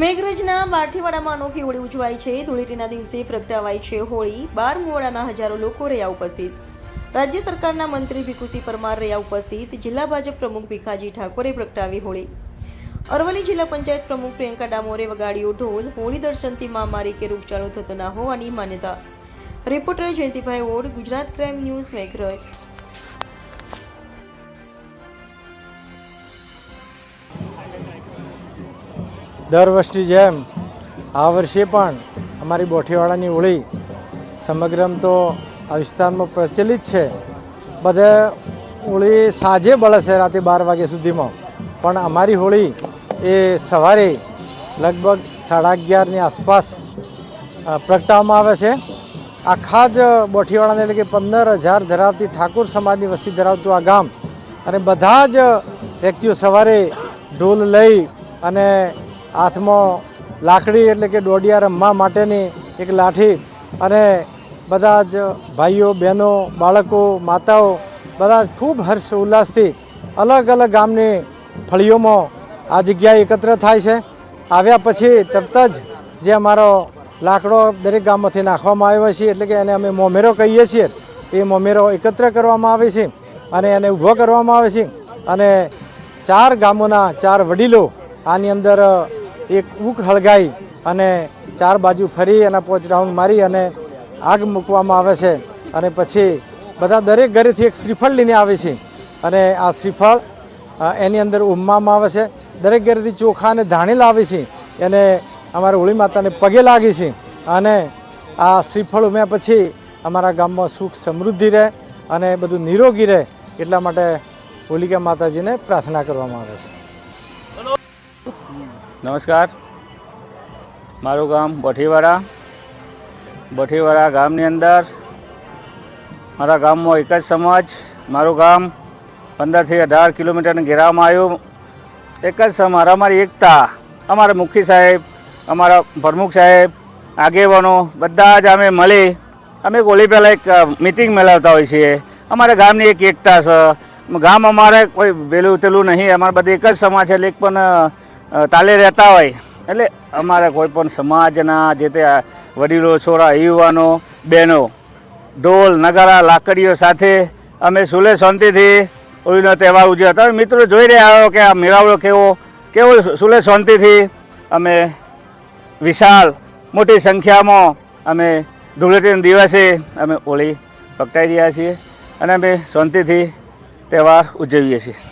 મેઘરજના બાઠીવાડામાં અનોખી હોળી ઉજવાય છે. ધૂળેટીના દિવસે પ્રગટાવાય છે હોળી. બાર મુવાડાના હજારો લોકો રહ્યા ઉપસ્થિત. રાજ્ય સરકારના મંત્રી ભીખુસિંહ પરમાર રહ્યા ઉપસ્થિત. જિલ્લા ભાજપ પ્રમુખ ભીખાજી ઠાકોરે પ્રગટાવી હોળી. અરવલ્લી જિલ્લા પંચાયત પ્રમુખ પ્રિયંકા ડામોરે વગાડ્યો ઢોલ. હોળી દર્શનથી મહામારી કે રોગચાળો થતો ના હોવાની માન્યતા. Reporter Jayantibhai Od, Gujarat crime news, Meghraj. દર વર્ષની જેમ આ વર્ષે પણ અમારી બોઠીવાડાની હોળી સમગ્રમ તો આ વિસ્તારમાં પ્રચલિત છે. બધે હોળી સાંજે બળે છે રાતે બાર વાગ્યા સુધીમાં. પણ અમારી હોળી એ સવારે લગભગ સાડા અગિયારની આસપાસ પ્રગટાવવામાં આવે છે. આખા જ બોઠીવાડાને એટલે કે પંદર હજાર ધરાવતી ઠાકોર સમાજની વસ્તી ધરાવતું આ ગામ અને બધા જ વ્યક્તિઓ સવારે ઢોલ લઈ અને હાથમાં લાકડી એટલે કે દોઢિયા રમવા માટેની એક લાઠી અને બધા જ ભાઈઓ, બહેનો, બાળકો, માતાઓ બધા ખૂબ હર્ષ ઉલ્લાસથી અલગ અલગ ગામની ફળીઓમાં આ જગ્યાએ એકત્ર થાય છે. આવ્યા પછી તરત જ જે અમારો લાકડો દરેક ગામમાંથી નાખવામાં આવ્યો છે, એટલે કે એને અમે મોમેરો કહીએ છીએ, એ મોમેરો એકત્ર કરવામાં આવે છે અને એને ઊભો કરવામાં આવે છે. અને ચાર ગામોના ચાર વડીલો આની અંદર એક ઊક હળગાઈ અને ચાર બાજુ ફરી એના પોચ રાઉન્ડ મારી અને આગ મૂકવામાં આવે છે. અને પછી બધા દરેક ઘરેથી એક શ્રીફળ લઈને આવે છે. અને આ શ્રીફળ એની અંદર ઉમવામાં આવે છે. દરેક ઘરેથી ચોખા અને ધાણી લાવે છે. એને અમારા હોળી માતાને પગે લાગે છે. અને આ શ્રીફળ ઉમ્યા પછી અમારા ગામમાં સુખ સમૃદ્ધિ રહે અને બધું નિરોગી રહે એટલા માટે હોલિકા માતાજીને પ્રાર્થના કરવામાં આવે છે. નમસ્કાર. મારું ગામ બોઠીવાડા. બોઠીવાડા ગામની અંદર મારા ગામમાં એક જ સમાજ, મારું ગામ પંદરથી અઢાર કિલોમીટરના ઘેરામાં આવ્યું. એક જ સમાજ, અમારી એકતા, અમારા મુખી સાહેબ, અમારા પ્રમુખ સાહેબ, આગેવાનો, બધા જ અમે મળી, અમે હોળી પહેલાં એક મિટિંગ મેળવતા હોઈએ છીએ. અમારા ગામની એક એકતા છે. ગામ અમારે કોઈ વેલું તેલું નહીં, અમારે બધી એક જ સમાજ છે, એટલે એક પણ તાલે રહેતા હોય. એટલે અમારા કોઈ પણ સમાજના જે તે વડીલો, છોરા, યુવાનો, બહેનો, ઢોલ, નગારા, લાકડીઓ સાથે અમે સુલે શાંતિથી હોળીનો તહેવાર ઉજવ્યો તમે મિત્રો જોઈ રહ્યા હો કે આ મેળાવડો કેવો કેવો સુલે શાંતિથી અમે વિશાળ મોટી સંખ્યામાં અમે ધૂળેટીના દિવસે અમે હોળી પ્રગટાવી રહ્યા છીએ અને અમે શાંતિથી તહેવાર ઉજવીએ છીએ.